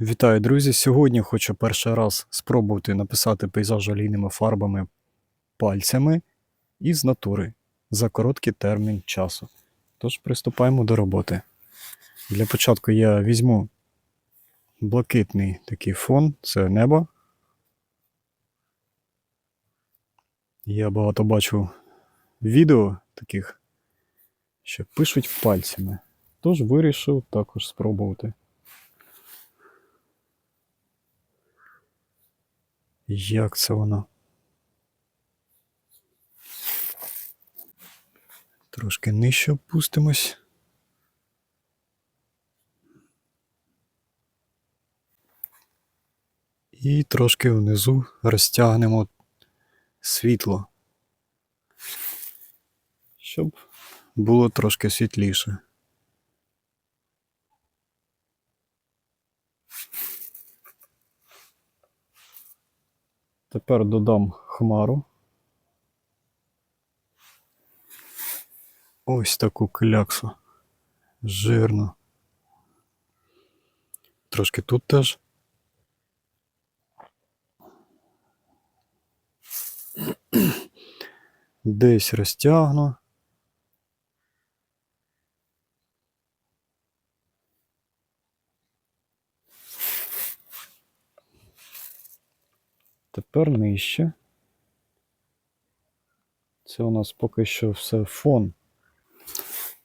Вітаю, друзі! Сьогодні хочу перший раз спробувати написати пейзаж олійними фарбами пальцями і з натури за короткий термін часу. Тож приступаємо до роботи. Для початку я візьму блакитний такий фон, це небо. Я багато бачу відео таких, що пишуть пальцями. Тож вирішив також спробувати. Як це воно? Трошки нижче опустимось. І трошки внизу розтягнемо світло, щоб було трошки світліше. Тепер додам хмару. Ось таку кляксу. Жирно. Трошки тут теж. Десь розтягну. Тепер нижче. Це у нас поки що все фон.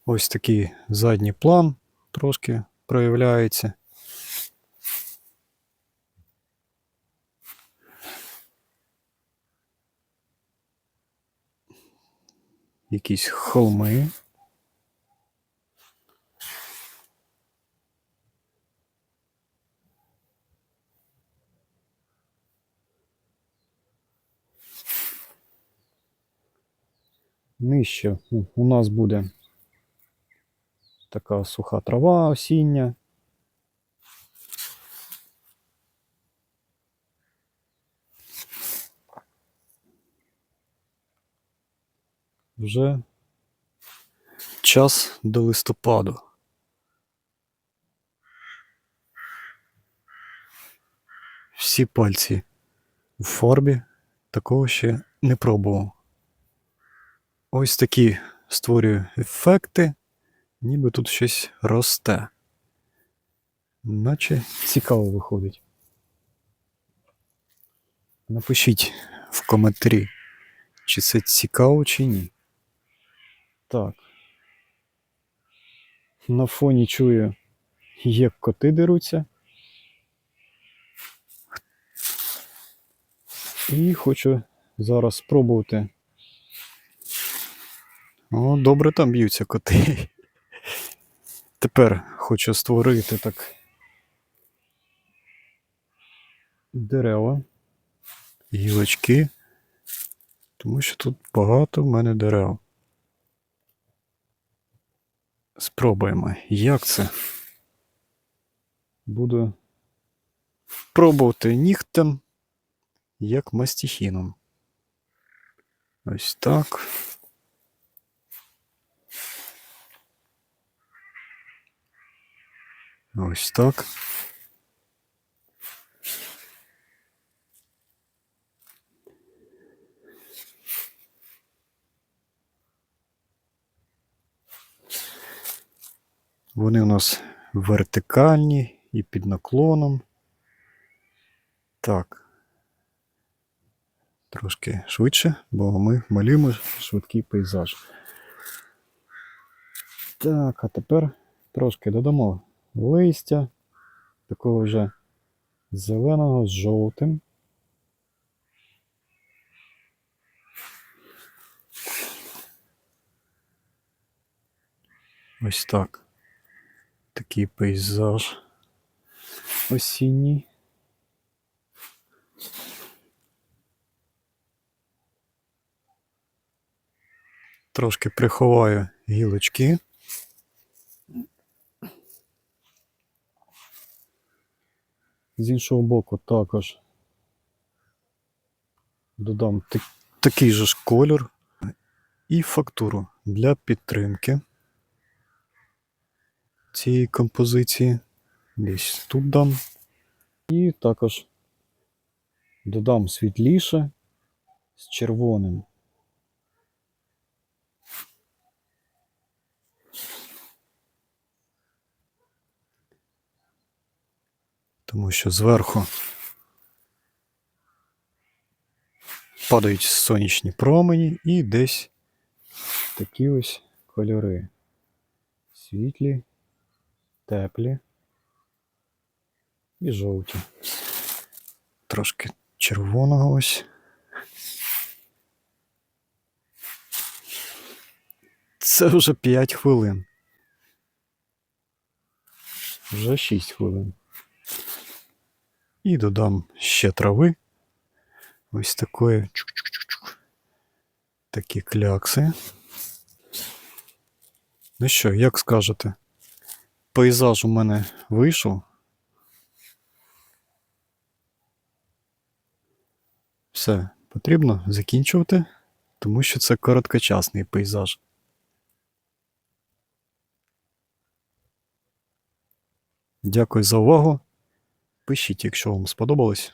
Ось такий задній план трошки проявляється. Якісь холми. Нижче у- нас буде така суха трава осіння. Вже час до листопаду. Всі пальці в фарбі такого ще не пробував. Ось такі створюю ефекти, ніби тут щось росте. Наче цікаво виходить. Напишіть в коментарі, чи це цікаво, чи ні. Так. На фоні чую, як коти деруться. І хочу зараз спробувати. О, добре там б'ються коти. Тепер хочу створити так дерева, гілочки, тому що тут багато в мене дерев. Спробуємо, як це. Буду пробувати нігтем, як мастихіном. Ось так. Ось так. Вони у нас вертикальні і під наклоном. Так. Трошки швидше, бо ми малюємо швидкий пейзаж. Так, а тепер трошки додамо листя, такого вже зеленого з жовтим. Ось так. Такий пейзаж осінній. Трошки приховаю гілочки. З іншого боку також додам так- такий же ж кольор і фактуру для підтримки цієї композиції. Десь тут дам І також додам світліше з червоним. Тому що зверху падають сонячні промені і десь такі ось кольори. Світлі, теплі і жовті. Трошки червоного ось. Це вже 5 хвилин. Вже 6 хвилин. І додам ще трави. Ось такої. Такі клякси. Ну що, як скажете? Пейзаж у мене вийшов. Все, потрібно закінчувати, тому що це короткочасний пейзаж. Дякую за увагу. Пишіть, якщо вам сподобалось.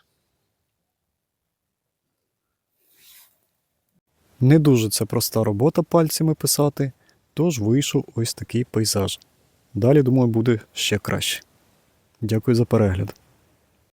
Не дуже це проста робота пальцями писати, тож вийшов ось такий пейзаж. Далі, думаю, буде ще краще. Дякую за перегляд.